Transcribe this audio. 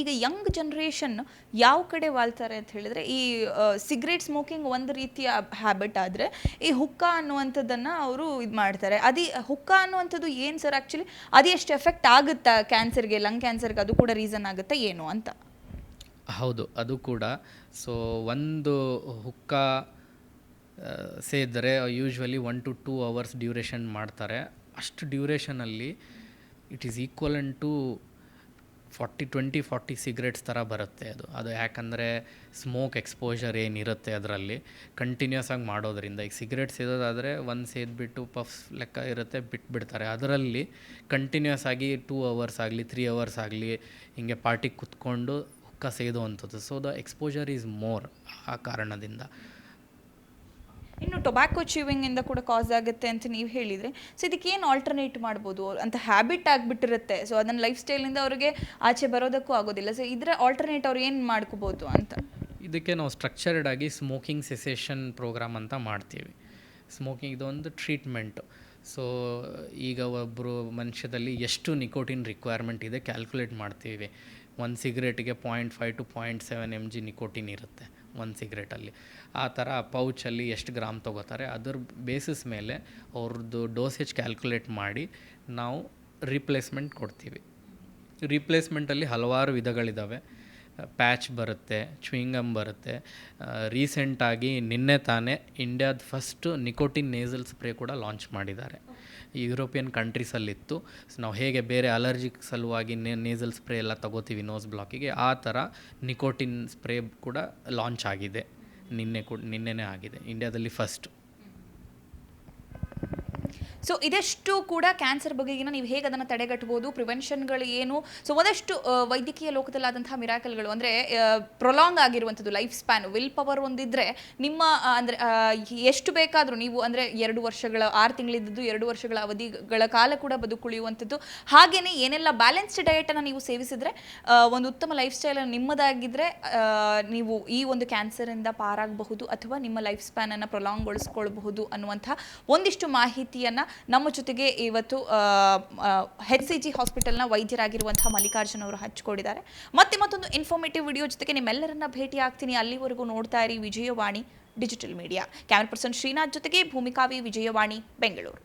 ಈಗ Young generation ಯಾವ ಕಡೆ ವಾಲ್ತಾರೆ ಅಂತ ಹೇಳಿದ್ರೆ, ಈ ಸಿಗರೇಟ್ ಸ್ಮೋಕಿಂಗ್ ಒಂದು ರೀತಿಯ ಹ್ಯಾಬಿಟ್ ಆದರೆ, ಈ ಹುಕ್ಕ ಅನ್ನುವಂಥದ್ದನ್ನು ಅವರು ಇದು ಮಾಡ್ತಾರೆ. ಅದಿ ಹುಕ್ಕ ಅನ್ನುವಂಥದ್ದು ಏನು ಸರ್ ಆ್ಯಕ್ಚುಲಿ ಅದು ಎಷ್ಟು ಎಫೆಕ್ಟ್ ಆಗುತ್ತಾ ಕ್ಯಾನ್ಸರ್ಗೆ ಲಂಗ್ ಕ್ಯಾನ್ಸರ್ಗೆ ಅದು ಕೂಡ ರೀಸನ್ ಆಗುತ್ತಾ ಏನು ಅಂತ? ಹೌದು, ಅದು ಕೂಡ. ಸೊ ಒಂದು ಹುಕ್ಕ ಸೇದಿದ್ರೆ usually one to two hours duration ಮಾಡ್ತಾರೆ. ಅಷ್ಟು ಡ್ಯೂರೇಷನಲ್ಲಿ it is equal to forty twenty, forty cigarettes ಥರ ಬರುತ್ತೆ ಅದು. ಅದು ಯಾಕಂದರೆ ಸ್ಮೋಕ್ ಎಕ್ಸ್ಪೋಜರ್ ಏನಿರುತ್ತೆ ಅದರಲ್ಲಿ, ಕಂಟಿನ್ಯೂಸ್ ಆಗಿ ಮಾಡೋದ್ರಿಂದ. ಈಗ ಸಿಗರೇಟ್ ಸೇದೋದಾದರೆ ಒಂದು ಸೇದ್ಬಿಟ್ಟು ಪಫ್ಸ್ ಲೆಕ್ಕ ಇರುತ್ತೆ, ಬಿಟ್ಬಿಡ್ತಾರೆ. ಅದರಲ್ಲಿ ಕಂಟಿನ್ಯೂಸ್ ಆಗಿ ಟೂ ಅವರ್ಸ್ ಆಗಲಿ, ತ್ರೀ ಅವರ್ಸ್ ಆಗಲಿ ಹಿಂಗೆ ಪಾರ್ಟಿಗೆ ಕುತ್ಕೊಂಡು ಹುಕ್ಕ ಸೇದುವಂಥದ್ದು. So the exposure is more ಆ ಕಾರಣದಿಂದ. ಇನ್ನು ಟೊಬ್ಯಾಕೋ ಚೀವಿಂಗಿಂದ ಕೂಡ ಕಾಸ್ ಆಗುತ್ತೆ ಅಂತ ನೀವು ಹೇಳಿದ್ರೆ ಸೊ ಇದಕ್ಕೇನು ಆಲ್ಟರ್ನೇಟ್ ಮಾಡ್ಬೋದು ಅಂತ ಹ್ಯಾಬಿಟ್ ಆಗಿಬಿಟ್ಟಿರುತ್ತೆ. ಸೊ ಅದನ್ನು ಲೈಫ್ ಸ್ಟೈಲಿಂದ ಅವರಿಗೆ ಆಚೆ ಬರೋದಕ್ಕೂ ಆಗೋದಿಲ್ಲ. ಸೊ ಇದರ ಆಲ್ಟರ್ನೇಟ್ ಅವ್ರು ಏನು ಮಾಡ್ಕೋಬೋದು ಅಂತ? ಇದಕ್ಕೆ ನಾವು ಸ್ಟ್ರಕ್ಚರ್ಡ್ ಆಗಿ ಸ್ಮೋಕಿಂಗ್ ಸೆಸೇಷನ್ ಪ್ರೋಗ್ರಾಮ್ ಅಂತ ಮಾಡ್ತೀವಿ. ಸ್ಮೋಕಿಂಗ್ ಇದೊಂದು ಟ್ರೀಟ್ಮೆಂಟು ಸೊ ಈಗ ಒಬ್ಬರು ಮನುಷ್ಯದಲ್ಲಿ ಎಷ್ಟು ನಿಕೋಟಿನ್ ರಿಕ್ವೈರ್ಮೆಂಟ್ ಇದೆ ಕ್ಯಾಲ್ಕುಲೇಟ್ ಮಾಡ್ತೀವಿ. ಒಂದು ಸಿಗರೇಟಿಗೆ point five to point seven M G nicotine ಇರುತ್ತೆ. ಒಂದು ಸಿಗರೇಟಲ್ಲಿ ಆ ಥರ ಪೌಚಲ್ಲಿ ಎಷ್ಟು ಗ್ರಾಮ್ ತೊಗೋತಾರೆ, ಅದ್ರ ಬೇಸಿಸ್ ಮೇಲೆ ಅವ್ರದ್ದು ಡೋಸೇಜ್ ಕ್ಯಾಲ್ಕುಲೇಟ್ ಮಾಡಿ ನಾವು ರೀಪ್ಲೇಸ್ಮೆಂಟ್ ಕೊಡ್ತೀವಿ. ರೀಪ್ಲೇಸ್ಮೆಂಟಲ್ಲಿ ಹಲವಾರು ವಿಧಗಳಿದ್ದಾವೆ ಪ್ಯಾಚ್ ಬರುತ್ತೆ ಚ್ವಿಂಗಮ್ ಬರುತ್ತೆ. ರೀಸೆಂಟಾಗಿ ನಿನ್ನೆ ತಾನೇ ಇಂಡಿಯಾದ ಫಸ್ಟು ನಿಕೋಟಿನ್ ನೇಸಲ್ ಸ್ಪ್ರೇ ಕೂಡ ಲಾಂಚ್ ಮಾಡಿದ್ದಾರೆ. ಯುರೋಪಿಯನ್ ಕಂಟ್ರೀಸಲ್ಲಿತ್ತು. ನಾವು ಹೇಗೆ ಬೇರೆ ಅಲರ್ಜಿಕ್ ಸಲುವಾಗಿ ನೇಸಲ್ ಸ್ಪ್ರೇ ಎಲ್ಲ ತಗೋತೀವಿ ನೋಸ್ ಬ್ಲಾಕಿಗೆ ಆ ಥರ ನಿಕೋಟಿನ್ ಸ್ಪ್ರೇ ಕೂಡ ಲಾಂಚ್ ಆಗಿದೆ. ನಿನ್ನೆ ಕೂಡ, ನಿನ್ನೆನೇ ಆಗಿದೆ. ಇಂಡಿಯಾದಲ್ಲಿ ಫಸ್ಟ್ ಸೊ ಇದೆಷ್ಟು ಕೂಡ ಕ್ಯಾನ್ಸರ್ ಬಗೆಗಿನ ನೀವು ಹೇಗೆ ಅದನ್ನು ತಡೆಗಟ್ಟಬಹುದು ಪ್ರಿವೆನ್ಷನ್ಗಳು ಏನು? ಸೊ ಒಂದಷ್ಟು ವೈದ್ಯಕೀಯ ಲೋಕದಲ್ಲಾದಂತಹ ಮಿರಾಕಲ್ಗಳು ಅಂದರೆ ಪ್ರೊಲಾಂಗ್ ಆಗಿರುವಂಥದ್ದು ಲೈಫ್ ಸ್ಪ್ಯಾನ್ ವಿಲ್ ಪವರ್ ಒಂದಿದ್ರೆ ನಿಮ್ಮ ಅಂದರೆ ಎಷ್ಟು ಬೇಕಾದರೂ ನೀವು, ಅಂದರೆ, ಎರಡು ವರ್ಷಗಳ, ಆರು ತಿಂಗಳಿದ್ದು ಎರಡು ವರ್ಷಗಳ ಅವಧಿಗಳ ಕಾಲ ಕೂಡ ಬದುಕುಳಿಯುವಂಥದ್ದು. ಹಾಗೆಯೇ ಏನೆಲ್ಲ ಬ್ಯಾಲೆನ್ಸ್ಡ್ ಡಯಟನ್ನು ನೀವು ಸೇವಿಸಿದ್ರೆ ಒಂದು ಉತ್ತಮ ಲೈಫ್ ಸ್ಟೈಲ್ ನಿಮ್ಮದಾಗಿದ್ದರೆ ನೀವು ಈ ಒಂದು ಕ್ಯಾನ್ಸರಿಂದ ಪಾರಾಗಬಹುದು ಅಥವಾ ನಿಮ್ಮ ಲೈಫ್ ಸ್ಪ್ಯಾನನ್ನು ಪ್ರೊಲಾಂಗ್ಗೊಳಿಸ್ಕೊಳ್ಬಹುದು ಅನ್ನುವಂಥ ಒಂದಿಷ್ಟು ಮಾಹಿತಿಯನ್ನು ನಮ್ಮ ಜೊತೆಗೆ ಇವತ್ತು ಹೆಚ್ ಸಿ ಜಿ ಹಾಸ್ಪಿಟಲ್ನ ವೈದ್ಯರಾಗಿರುವಂತಹ ಮಲ್ಲಿಕಾರ್ಜುನ್ ಅವರು ಹಚ್ಚಿಕೊಂಡಿದ್ದಾರೆ ಮತ್ತೆ ಮತ್ತೊಂದು ಇನ್ಫಾರ್ಮೇಟಿವ್ ವಿಡಿಯೋ ಜೊತೆಗೆ ನಿಮ್ಮೆಲ್ಲರನ್ನ ಭೇಟಿ ಆಗ್ತೀನಿ. ಅಲ್ಲಿವರೆಗೂ ನೋಡ್ತಾ ಇರಿ Vijayavani digital media. Camera person Srinath ಜೊತೆಗೆ ಭೂಮಿಕಾವಿ ವಿಜಯವಾಣಿ, ಬೆಂಗಳೂರು.